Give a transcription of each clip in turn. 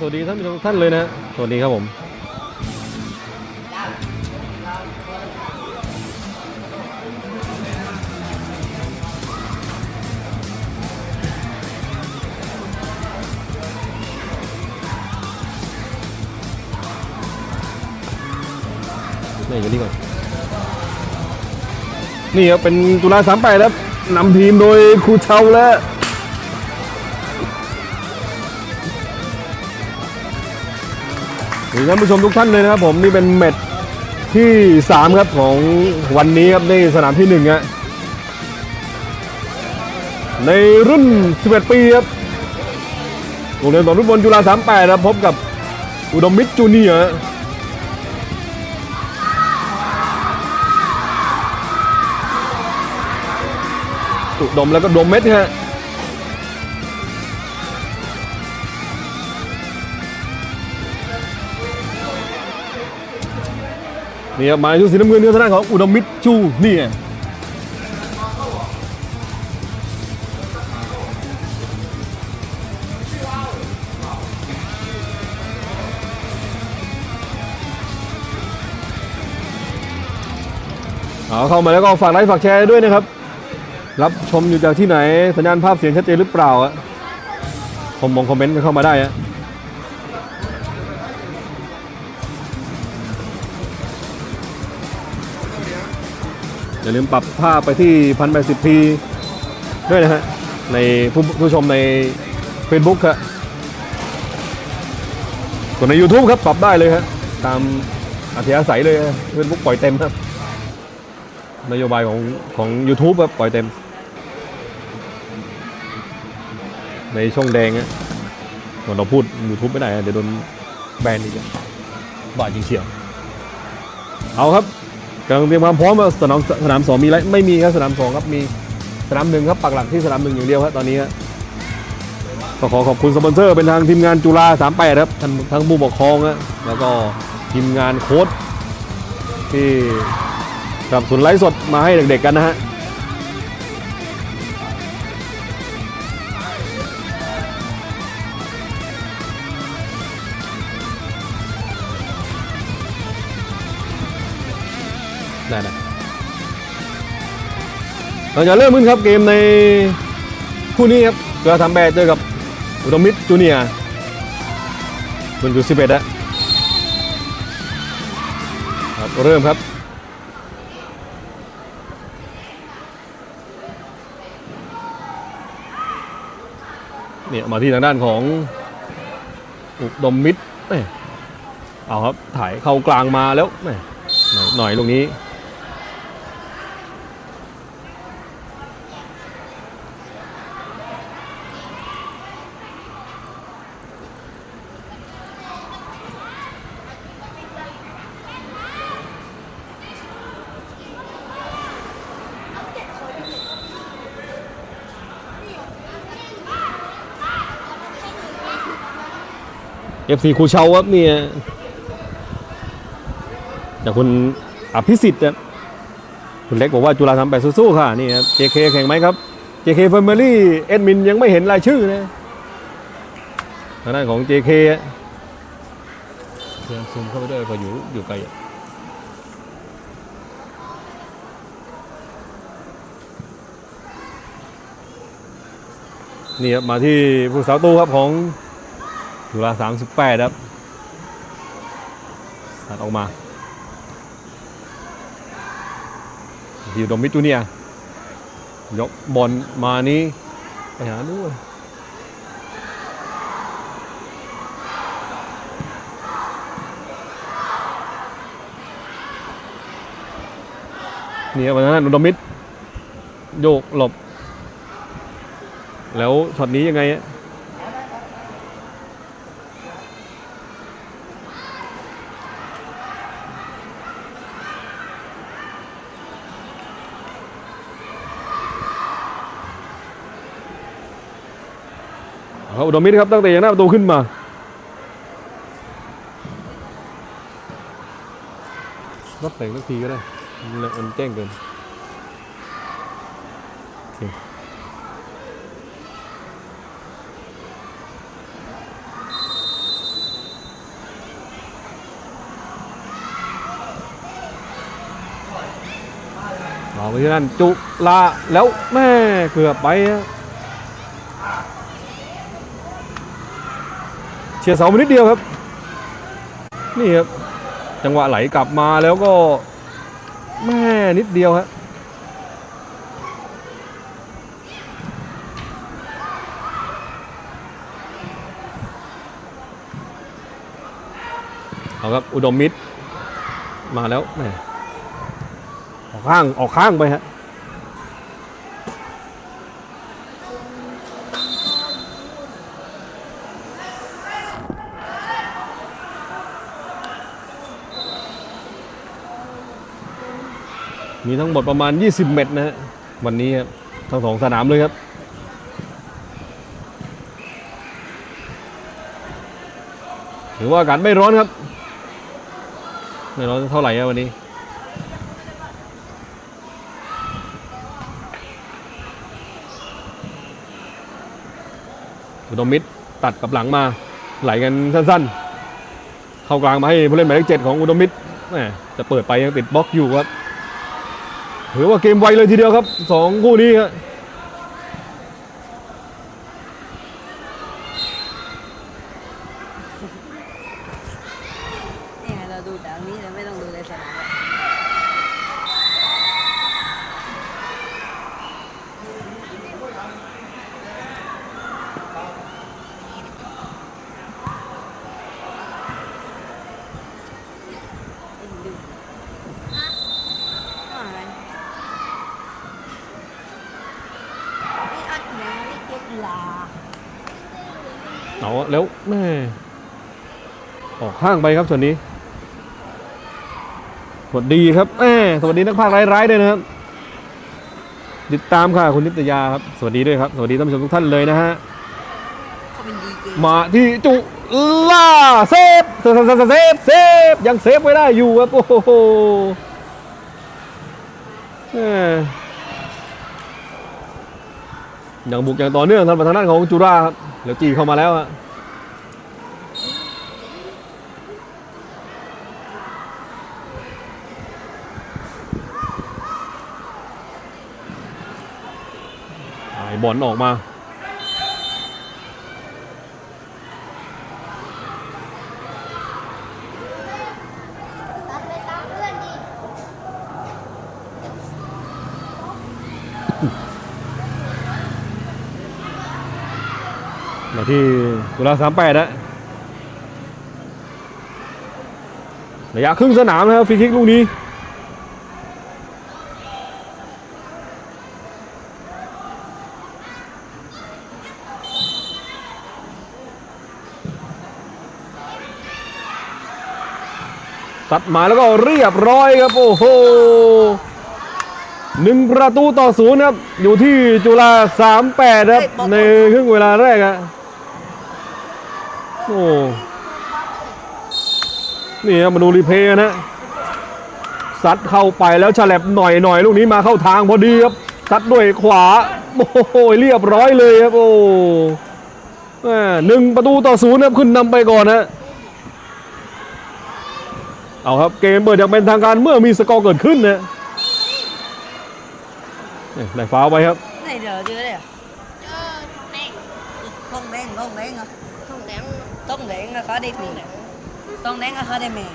สวัสดีท่านผู้ชมท่านเลยนะสวัสดีครับผมนี่อยู่นี่ก่อน นี่ครับเป็นตุลาสามแปดครับนำทีมโดยครูเชาและ ท่านผู้ชมทุกท่านเลยนะครับผมนี่เป็นแมตช์ที่ 3 ครับของวันนี้ครับในสนามที่1ฮะในรุ่น 11 ปีครับโรงเรียนสอนฟุตบอลจุฬา38ครับพบกับอุดมมิตรจูเนียร์อุดมแล้วก็ดมเม็ดฮะ นี่ครับหมายชุดสีน้ำเงินเนื้อทางด้านของอุดมมิตรจูเนี่ยเอาเข้ามาแล้วก็ฝากไลค์ฝากแชร์ด้วยนะครับ รับชมอยู่จากที่ไหน สัญญาณภาพเสียงชัดเจนหรือเปล่าอะคอมมงคอมเมนต์กันเข้ามาได้อะ อย่าลืมปรับภาพไปที่ 1080p ด้วยนะฮะ ในผู้ผู้ชมใน Facebook ครับส่วนใน YouTube ครับ ปรับได้เลยครับตามอัธยาศัยเลยเฟซบุ๊กปล่อยเต็มครับ นโยบายของของ YouTube ครับ ปล่อยเต็ม ในช่องแดงอะเหมือนเราพูด YouTube ไม่ได้ เดี๋ยวโดนแบนอีกบาดจริงเฉียว เอาครับ กำลังเตรียมความพร้อมว่าสนามสนามสองมีไรไม่มีครับสนามสองครับมีสนามหนึ่งครับปักหลักที่สนามหนึ่งอย่างเดียวครับตอนนี้ครับก็ขอขอบคุณสปอนเซอร์เป็นทางทีมงานจุฬา38ครับทั้งทั้งผู้ปกครองอะแล้วก็ทีมงานโค้ชที่กับสุนไลฟ์สดมาให้เด็กๆกันนะฮะ เราจะเริ่มขึ้นครับเกมในคู่นี้ครับเกลือทำแบดเจอกับอุดมมิตรจูเนียร์มันอยู่11อะครับเริ่มครับเนี่ยมาที่ทางด้านของอุดมมิตรแม่เอาครับถ่ายเข้ากลางมาแล้วหน่อยหน่อยตรงนี้ เอฟซีครูเชาครับเนี่ยจากคุณอภิสิทธิ์นะคุณเล็กบอกว่าจุฬาทำไปสู้ๆค่ะนี่ครับ JK แข่งไหมครับ JK Family เอ็ดมินยังไม่เห็นรายชื่อนะทางด้านของ JK อะเพื่อนซูมเข้าไปด้วยพออยู่อยู่ไกลอะนี่ครับมาที่ผู้สาวตู้ครับของ จุฬา38 ครับ สัดออกมาอยู่ดมมิตูเนียยกบอลมานี้ไปหาด้วยนี่ครับวันนั้นอุดมมิตโยกหลบ แล้วช็อตนี้ยังไง อุดมิตรครับตั้งแต่ยังหน้าประตูขึ้นมาลดแต่งสักทีก็ได้มันแจ้งเกินเอาไปที่นั่นจุลาแล้วแม่เกือบไป ฉียดเสาไปนิดเดียวครับ นี่ครับ จังหวะไหลกลับมาแล้วก็แม่นิดเดียวฮะเอาครับ อุดมมิตรมาแล้วแม่ออกข้างออกข้างไปฮะ มีทั้งหมดประมาณ 20 เมตรนะฮะวันนี้ครับทั้งสองสนามเลยครับถือว่าอากาศไม่ร้อนครับ ไม่ร้อนเท่าไหร่วันนี้ อุดมมิตรตัดกับหลังมา ไหลกันสั้นๆ เข้ากลางมาให้ผู้เล่นหมายเลขเจ็ดของอุดมมิตรแหมจะเปิดไปยังติดบล็อกอยู่ครับ ถือว่าเกมไวเลยทีเดียวครับสองคู่นี้ครับ นี่ไงเราดูแต่อันนี้เราไม่ต้องดูในสนามอะ อะไรนี่อัดนะนี่เก็บลา เอาแล้วแม่ออกข้างไปครับส่วนนี้สวัสดีครับแม่สวัสดีนักพากย์ร้ายๆด้วยนะครับ ติดตามค่ะคุณนิตยาครับ สวัสดีด้วยครับ สวัสดีท่านผู้ชมทุกท่านเลยนะฮะ มาที่จุล่าเซฟเซฟเซฟเซฟเซฟยังเซฟไว้ได้อยู่ครับ โอ้โหแม่ยังบุกอย่างต่อเนื่องทางประธานด้านของจุฬาครับ เดี๋ยวจีเข้ามาแล้วฮะไอ้บอลออกมา ที่กุลาสามแปดนะระยะครึ่งสนามนะครับฟรีคิกลูกนี้ตัดมาแล้วก็เรียบร้อยครับ โอ้โหหนึ่งประตูต่อศูนย์ครับ อยู่ที่จุฬาสามแปดครับ ในครึ่งเวลาแรกอะ โอ้นี่ครับมาดูรีเพลย์นะซัดเข้าไปแล้วฉลับหน่อยหน่อยลูกนี้มาเข้าทางพอดีครับซัดด้วยขวา โอ้โหเรียบร้อยเลยครับโอ้แม่หนึ่งประตูต่อศูนย์ครับขึ้นนำไปก่อนนะเอาครับเกมเปิดอย่างเป็นทางการเมื่อมีสกอร์เกิดขึ้นนะเนี่ยได้ฟาวล์ไปครับไหนเดี๋ยวเจอเลยอะเจอแดงต้องแดงต้องแดงอะทองแดง ต้องแดงอะคาเดมี่ต้องแดงอะคาเดมี่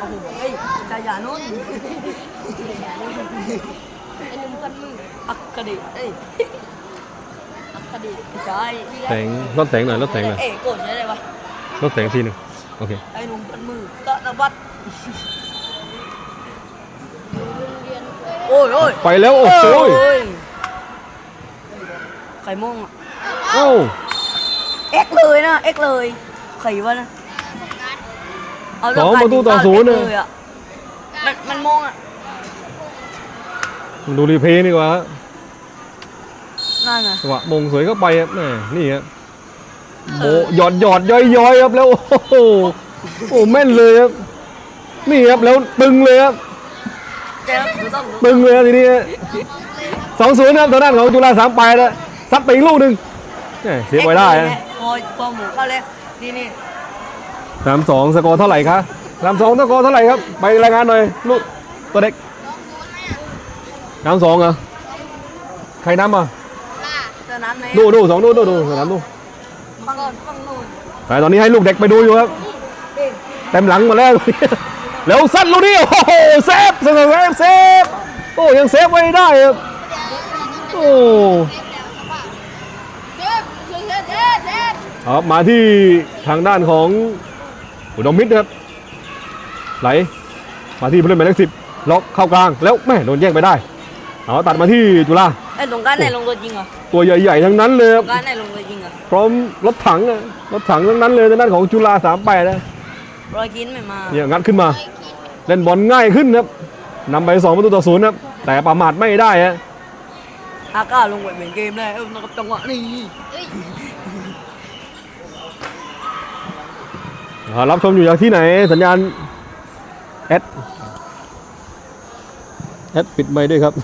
โอ้โหเฮ้ยชายานุ่นไอ้หนุ่มกันมืออักกระดิเอ้ยอักคดีใช่แสงลดแสงหน่อยลดแสงหน่อยเอ้ยโกรธใช่ไหมวะลดแสงทีหนึ่งโอเคไอ้หนุ่มกันมือตะนวัดโรงเรียนโอ้ยโอ้ยไปแล้วโอ้โหยไข่ม่วงอะเอ้า เอ็กเลยนะเอ็กเลยไข่วะนะเอาสองประตูต่อศูนย์เลเลย ยอะมันมันม่วงอะดูรีเพลย์ดีกว่าฮะนั่นน่ะจังหวะมงสวยเข้าไปครับแม่นี่ครับโบหยอดหยอดย้อยย้อยครับแล้วโอ้โหโอ้แม่นเลยครับนี่ครับแล้วตึงเลยครับเดี๋ยวดูต้องดูตึงเลยครับทีนี้สองศูนย์ครับทางด้านของจุฬาสามไปแล้วซัดไปอีกลูกหนึ่งแหม่เสียไว้ได้เอ็กนะ เลยพอพอหมูเข้าเลยนี่นี่สามสองสกอร์เท่าไหร่คะสามสองสกอร์เท่าไหร่ครับ ไปรายงานหน่อยลูกตัวเด็กลองศูนย์ไหมอะน้ำสองเหรอใครน้ำอะล่าสนามไหนดูดูสองดูดูดูสนามดูฟังก่อนฟังนู่นแต่ตอนนี้ให้ลูกเด็กไปดูอยู่ครับเด็กเต็มหลังหมาแล้วแล้วสั้นลูกนี้โอ้โหเซฟเซฟเซฟเซฟโอ้ยังเซฟไว้ได้ครับโอ้ เจ็บคือเจ็บเจ็บเจ็บ ครับมาที่ทางด้านของอุดมมิตรครับไหลมาที่ผู้เล่นหมายเลขสิบล็อกเข้ากลางแล้วแม่โดนแย่งไปได้เอาตัดมาที่จุฬาไอ้สงกรารไหนลงตัวจริงเหรอตัวใหญ่ๆทั้งนั้นเลยคสรับงกรารไหนลงตัวจริงเหรอพร้อมรถถังอะรถถังทั้งนั้นเลยทางด้านของจุฬาสามแปดนะรอยกินไม่มาเนี่ยงัดขึ้นมา เล่นบอลง่ายขึ้นครับนำไปสองประตูต่อศูนย์ครับแต่ประมาทไม่ได้ฮะอาก้าลงไปเหมือนเกมเลยเออนับจังหวะนี่ เอ้ย อ่า รับชมอยู่จากที่ไหน สัญญาณแอดแอดปิดไมค์ด้วยครับ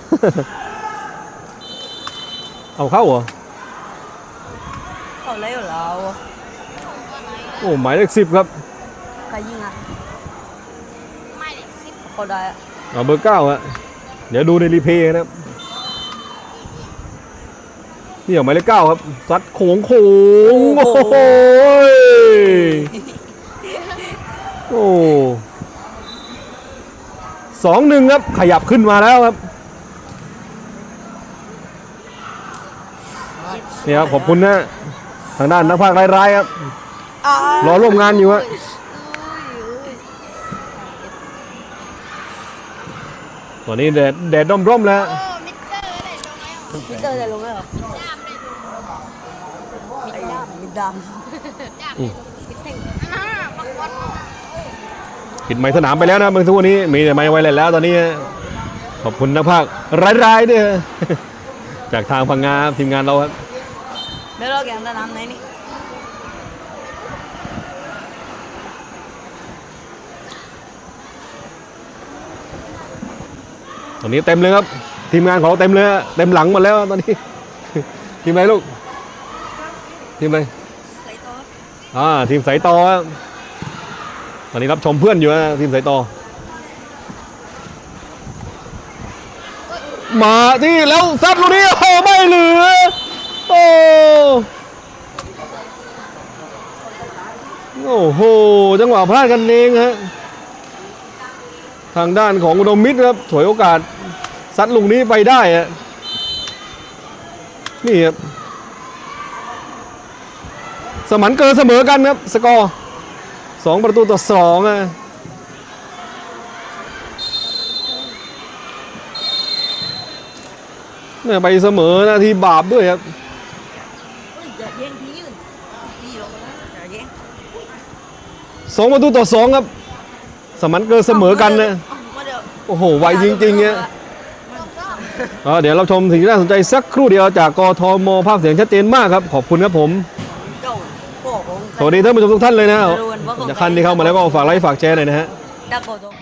เอาเข้าเหรอเขาเล่นเราโอ้หมายเลขสิบครับใครยิงอะไม่เลยสิบเขาได้อะเอาเบอร์เก้าฮะเดี๋ยวดูในรีเพย์นะครับนี่เอาหมายเลขเก้าครับซัดโขงโขงโอ้โห โอ้สองหนึ่งครับ ขยับขึ้นมาแล้วครับนี่ครับขอบคุณนะ ทางด้านนักพากย์รายๆครับอ่ารอร่วมงานอยู่ฮะตอนนี้แดดแดดร่มๆแล้วโอ้มิเตอร์ได้ลงแล้วมิเตอร์ได้ลงไหมเหรอดามได้ลงไอ้มิดดดามได้ลงมิเตอร์อ่าบางคน ปิดไม้สนามไปแล้วนะเมื่อสักครู่นี้มีแต่ไม้ไวเลยแล้วตอนนี้ ขอบคุณนักพากย์รายๆด้วยจากทางพังงาทีมงานเราครับำเดี๋ยวเราแข่งสนามไหนนี่ตอนนี้เต็มเลยครับ ทีมงานของเราเต็มเลยฮะเต็มหลังหมดแล้วตอนนี้ ทีมอะไรลูก ทีมอะไรใส่ตัวอ่าทีมสายต่อครับ ตอนนี้รับชมเพื่อนอยู่นะทีมสายต่อ มาที่แล้วซัดลูกนี้โอ้ไม่เหลือ โอ้โอ้โห จังหวะพลาดกันเองฮะ ทางด้านของอุดมมิตรครับถวยโอกาสซัดลูกนี้ไปได้ฮะนี่ครับ สมันเกินเสมอกันครับ สกอร์ สองประตูต่อสองอะเนี่ยไปเสมอนาทีบาปด้วยครับเฮ้ยอย่าแย่งที่ยืนที่ลงนะอย่าแย่งสองประตูต่อสองครับ สมันเกินเสมอกันนะอ้าวมาเดี๋ยวโอ้โห ไวจริงๆเนี่ยอ่าเดี๋ยวเราชมสิ่งที่น่าสนใจสักครู่เดียวจากกทมภาพเสียงชัดเจนมากครับ ขอบคุณครับผมเจ้าพ่อของสวัสดีท่านผู้ชมทุกท่านเลยนะรู้กันว่าของ จะคันที่เข้ามาแล้วก็ฝากไลค์ฝากแชร์หน่อยนะฮะดักโ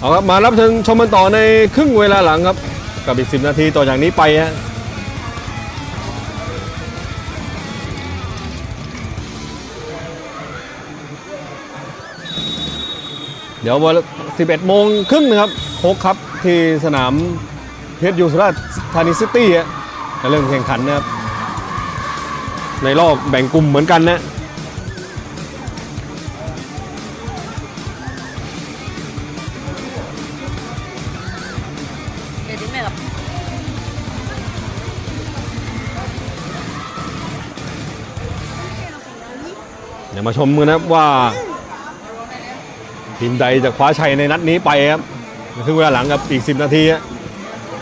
เอาครับมารับชมชมกันต่อในครึ่งเวลาหลังครับ กับอีก 10 นาทีต่อจากนี้ไปฮะเดี๋ยววัน11 โมงครึ่งนะครับโค้กครับที่สนามเพชรยูสุราษฎร์ธานีซิตี้อะในเรื่องแข่งขันนะครับ ในรอบแบ่งกลุ่มเหมือนกันนะ เดี๋ยวดิ้นแม่กับเดี๋ยวมาชมกันนะครับว่าทีมใดจะคว้าชัยในนัดนี้ไปครับครึ่งเวลาหลังกับอีก 10 นาทีฮะ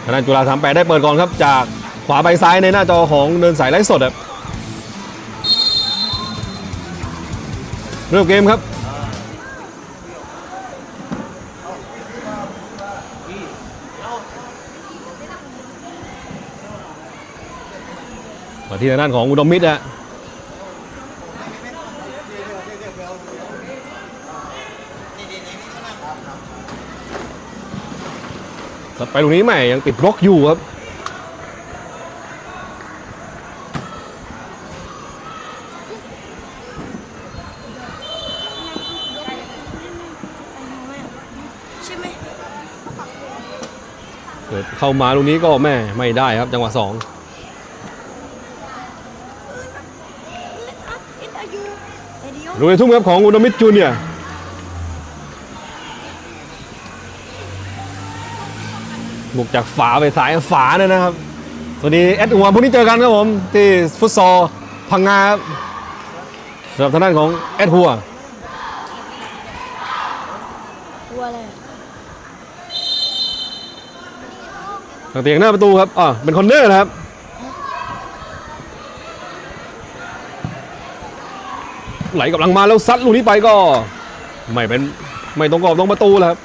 ทางด้านจุฬาสามแปดได้เปิดก่อนครับ จากขวาไปซ้ายในหน้าจอของเดินสายไลฟ์สดครับเริ่มเกมครับ ที่ทางด้านของอุดมมิตรฮะสัดไปตรงนี้ใหม่ยังติดบล็อกอยู่ครับใช่ไหมเกิดเข้ามาตรงนี้ก็แม่ไม่ได้ครับจังหวะสอง เอ็ดอายุเอ็ดอายุ ลูกในทุ่มครับของอุดมมิตรจูเนียร์บุกจากฝาไปสายฝาเนี่ยนะครับสวัสดีแอดหัวพรุ่งนี้เจอกันครับผม ที่ฟุตซอลพังงาครับสำหรับทางด้านของแอดหัวตัวอะไรทางเตียงหน้าประตูครับอ่าเป็นคอนเนอร์นะครับ ไหลกำลังมาแล้วซัดลูกนี้ไปก็ ไม่เป็นไม่ตรงกรอบตรงประตูแล้วครับ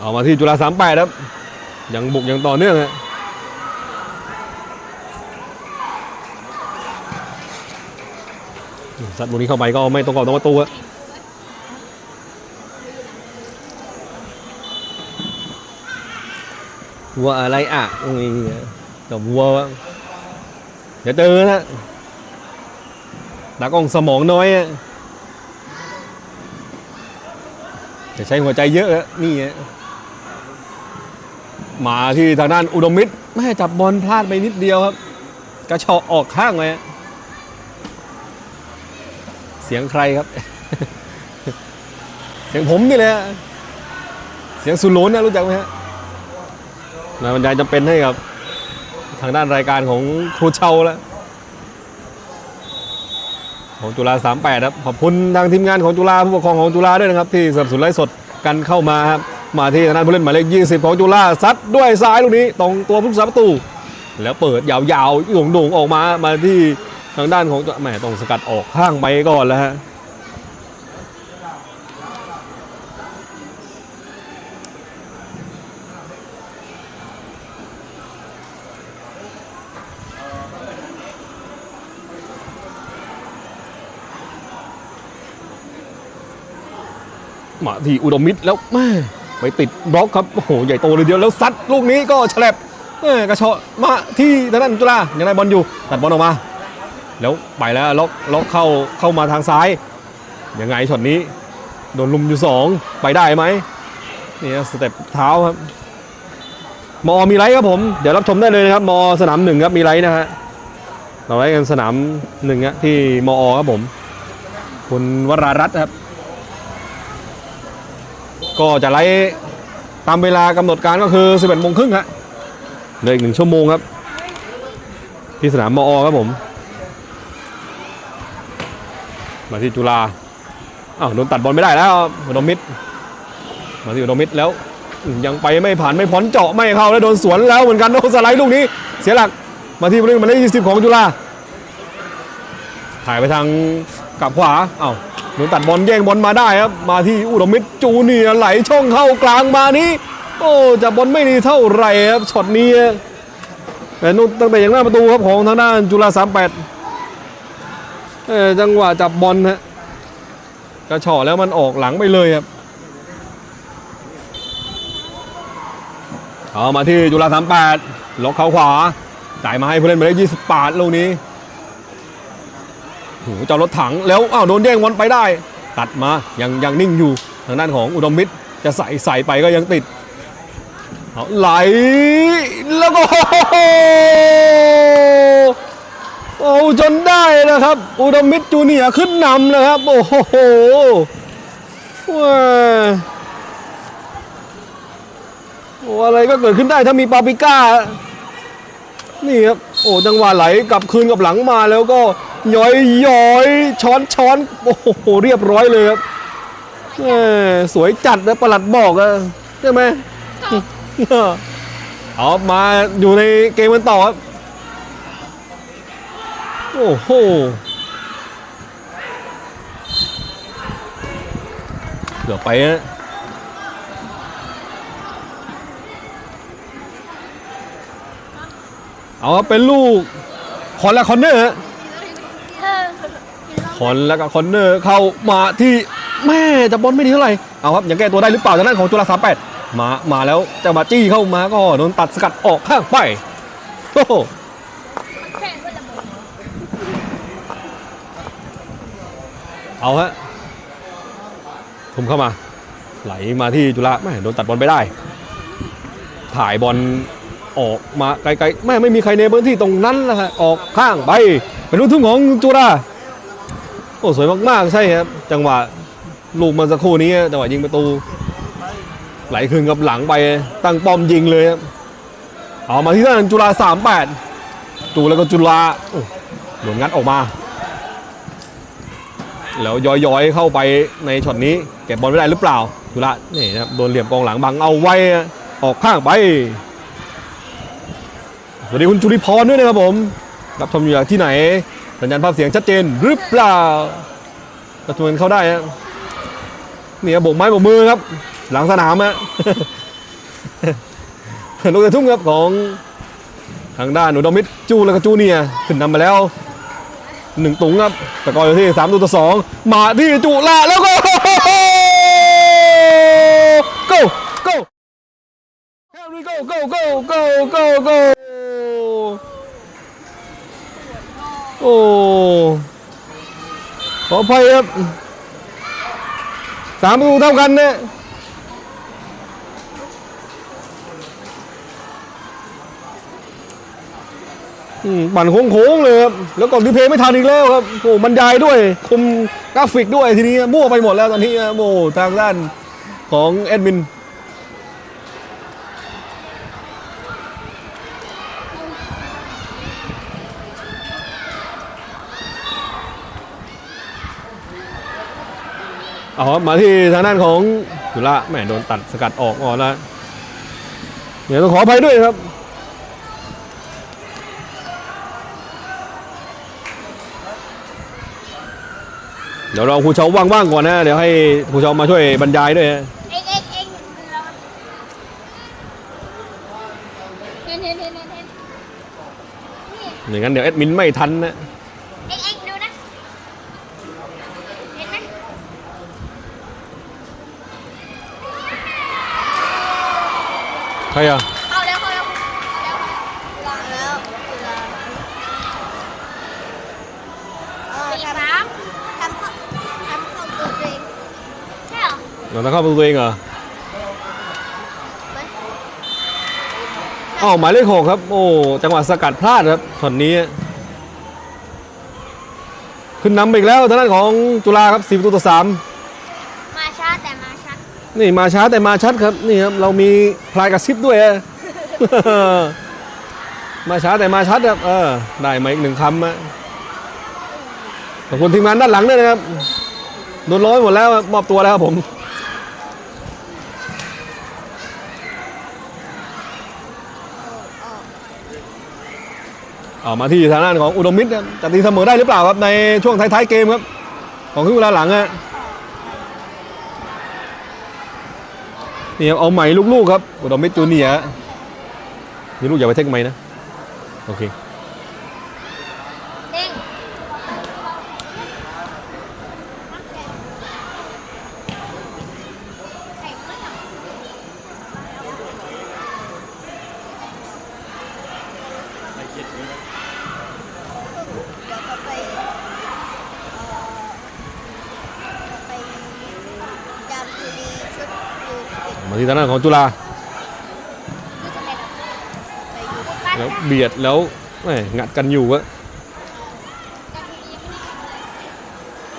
เอามาที่จุฬาสามแปดครับ ยังบุกยังต่อเนื่องฮะซัดลูกนี้เข้าไปก็ไม่ตรงกรอบตรงประตูอะ วัวอะไรอะนี่กับวัวเดี๋ยวเจอนะนักองสมองน้อยอะจะใช้หัวใจเยอะอะนี่อะมาที่ทางด้านอุดมมิตรแม่จับบอลพลาดไปนิดเดียวครับ กระชอกออกข้างเลยเสียงใครครับ เสียงผมนี่แหละเสียงสุโลนนะรู้จักไหมฮะ นายบรรยายจำเป็นให้กับทางด้านรายการของครูเชาแล้วของจุฬา38ครับขอบคุณทางทีมงานของจุฬาผู้ปกครองของจุฬาด้วยนะครับ ที่สนับสนุนไลฟ์สดกันเข้ามาครับมาที่ทางด้านผู้เล่นหมายเลข 20 ของจุฬาซัดด้วยซ้ายลูกนี้ตรงตัวผู้สาประตู แล้วเปิดยาวๆโด่งออกมามาที่ทางด้านของแหมต้องสกัดออกข้างไปก่อนแล้วฮะ มาที่อุดมมิตรแล้วแม่ไปติดบล็อกครับโอ้โหใหญ่โตเลยเดียวแล้วซัดลูกนี้ก็ฉลับแม่กระชาะมาที่ทางด้านจุฬายังได้บอลอยู่ตัดบอลออกมา แล้วไปแล้วล็อกล็อกเข้าเข้ามาทางซ้ายยังไงช็อตนี้โดนลุมอยู่สองไปได้ไหมนี่สเต็ปเท้าครับมอมีไลท์ครับผม เดี๋ยวรับชมได้เลยนะครับมอสนามหนึ่งครับมีไลท์นะฮะเราไลท์กันสนามหนึ่งะที่มอครับผม คุณวรารัตน์ครับ ก็จะไลท์ตามเวลากำหนดการก็คือ 11โมงครึ่งฮะเหลืออีกหนึ่งชั่วโมงครับ ที่สนามมอครับผม มาที่จุฬาอ้าวโดนตัดบอลไม่ได้แล้วอุดมมิตรมาที่อุดมมิตรแล้วยังไปไม่ผ่านไม่พ้นเจาะไม่เข้าแล้วโดนสวนแล้วเหมือนกันโดนสไลด์ลูกนี้ เสียหลักมาที่ผู้เล่นหมายเลข20ของจุฬาถ่ายไปทาง กลับขวาเอ้าวโดนตัดบอลแย่งบอลมาได้ครับ มาที่อุดมิตรจูเนียไหลช่องเข้ากลางมานี้ โอ้จะบอลไม่ดีเท่าไหร่ครับช็อตนี้แต่นู่ตั้งแต่อย่างหน้าประตูครับของทางด้านจุฬา38เออจังหวะจับบอลฮะกระเฉาะแล้วมันออกหลังไปเลยครับเอามาที่จุฬาสามแปดล็อกเข้าขวาจ่ายมาให้ผู้เล่นหมายเลขยี่สิบแปดลูกนี้ โหเจ้ารถถังแล้วอ้าวโดนแย่งบอลไปได้ ตัดมายังยังนิ่งอยู่ทางด้านของอุดมมิตรจะใส่ใส่ไปก็ยังติดเอาไหลแล้วก็โอ้จนได้นะครับ อุดมมิตรจูเนียขึ้นนำนะครับ โอ้โหว้าอะไรก็เกิดขึ้นได้ถ้ามีปาปิก้า นี่ครับ โอ้จังหวะไหลกลับคืนกับหลังมาแล้วก็ย้อยย้อยช้อนช้อนโอ้โหเรียบร้อยเลยครับสวยจัดนะประหลัดบอกอะใช่ไหมเอามาอยู่ในเกมกันต่อครับโอ้โหเกือบไปนะ เอาครับเป็นลูกคอนและคอนเนอร์ฮะเออคอนแล้วก็คอนเนอร์เข้ามาที่แม่จะบอลไม่ดีเท่าไหร่เอาครับยังแก้ตัวได้หรือเปล่าจากนั้นของจุฬาสามแปดมามาแล้วจะมาจี้เข้ามาก็โดนตัดสกัดออกข้างไปโอ้โหแข่งก็จะหมดเอาฮะทุ่มเข้ามา ไหลมาที่จุฬาแม่โดนตัดบอลไปได้ ถ่ายบอล ออกมาไกลๆแม่ไม่มีใครในพื้นที่ตรงนั้นนะฮะออกข้างไปเป็นลูกทุ่งของจุฬาโอ้สวยมากๆใช่ครับจังหวะลูกมันสักครู่นี้จังหวะยิงประตู ไหลคืนกับหลังไปตั้งป้อมยิงเลยครับเอามาที่ด้านจุฬาสามแปดจูแล้วก็จุฬาโอ้โดนงัดออกมา แล้วย้อยๆเข้าไปในช็อตนี้เก็บบอลไม่ได้หรือเปล่าจุฬานี่นะโดนเหลี่ยมกองหลังบังเอาไว้ออกข้างไป สวัสดีคุณจุลิพรด้วยนะครับผมรับชมอยู่จากที่ไหน สัญญาณภาพเสียงชัดเจนหรือเปล่าก็ชวนเข้าได้ฮะนี่ครับโบกไม้โบกมือครับ หลังสนามฮะลูกกระทุ่งครับของทางด้านอุดมมิตรจูแล้วก็จูเนียขึ้นนำไปแล้วหนึ่งตุงครับสกออยู่ที่สามต่อสองมาที่จุฬาแล้วก็ go go Here we go go go go go go โอ้ขออภัยครับสามประตูเท่ากันเนี่ยอืมปั่นโค้งๆเลยครับแล้วกดรีเพย์ไม่ทันอีกแล้วครับโอ้บรรยายด้วยคุมกราฟิกด้วยทีนี้มั่วไปหมดแล้วตอนนี้โอ้ทางด้านของแอดมิน เอามาที่ทางด้านของจุฬาแหมโดนตัดสกัดออกก่อนแล้วเดี๋ยวต้องขออภัยด้วยครับเดี๋ยวเราครูเชาว่างๆก่อนนะ เดี๋ยวให้ครูเชามาช่วยบรรยายด้วยฮะเอ็งเอ็งเอ็งเราเห็นเห็นเห็นเห็นเห็นนี่อย่างนั้นเดี๋ยวแอดมินไม่ทันนะ เอ็งเอ็งดูนะ เห็นไหม ใครอะเข้าแล้วเข้าแล้วเข้าแล้ววางแล้วสี่สามทำเข้าทำเข้าตัวเองใช่เหรอเราต้องเข้าประตูตัวเองเหรออ้าวหมายเลขหกครับ โอ้จังหวะสกัดพลาดครับช็อตนี้ ขึ้นนำไปอีกแล้วทางด้านของจุฬาครับสี่ประตูต่อสาม มาช้าแต่มาชัด นี่มาช้าแต่มาชัดครับนี่ครับเรามีพลายกระซิบด้วยอะมาช้าแต่มาชัดครับเออได้มาอีกหนึ่งคำอะขอบคุณทีมงานด้านหลังด้วยนะครับโดนร้อยหมดแล้วมอบตัวแล้วครับผมเอามาที่ทางด้านของอุดมมิตรครับจะตีเสมอได้หรือเปล่าครับในช่วงท้ายๆเกมครับ ของครึ่งเวลาหลังอะ นี่ครับเอาใหม่ลูกๆครับอุดมมิตรจูเนียนี่ลูกอย่าไปเทคไหมนะ โอเค เด้ง มาที่ทางด้าน ของจุฬาแล้วเบียดแล้วแหม่งัดกันอยู่อะ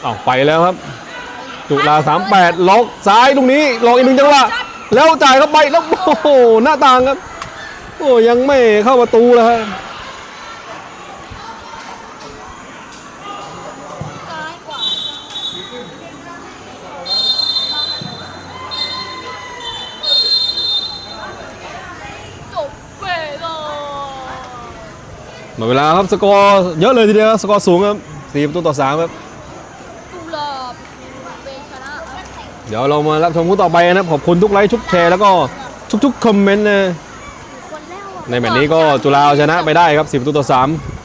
เอาไปแล้วครับ จุฬา38 ล็อกซ้ายตรงนี้ล็อกอีกหนึ่งจังหวะแล้วจ่ายเข้าไปแล้วโอ้โหหน้าต่างครับ โอ้ยังไม่เข้าประตูเลยฮะ ซ้ายกว่าจบเวลา หมด เวลาครับสกอร์เยอะเลยทีเดียวครับสกอร์สูงครับสี่ประตูต่อสามครับตุลาเป็นชนะเดี๋ยวเรามารับชมคู่ต่อไปนะครับขอบคุณทุกไลค์ทุกแชร์แล้วก็ทุกๆคอมเมนต์นะคนแล้วอะ ในแมตช์นี้ก็จุฬาเอาชนะไปได้ครับ10ประตูต่อ3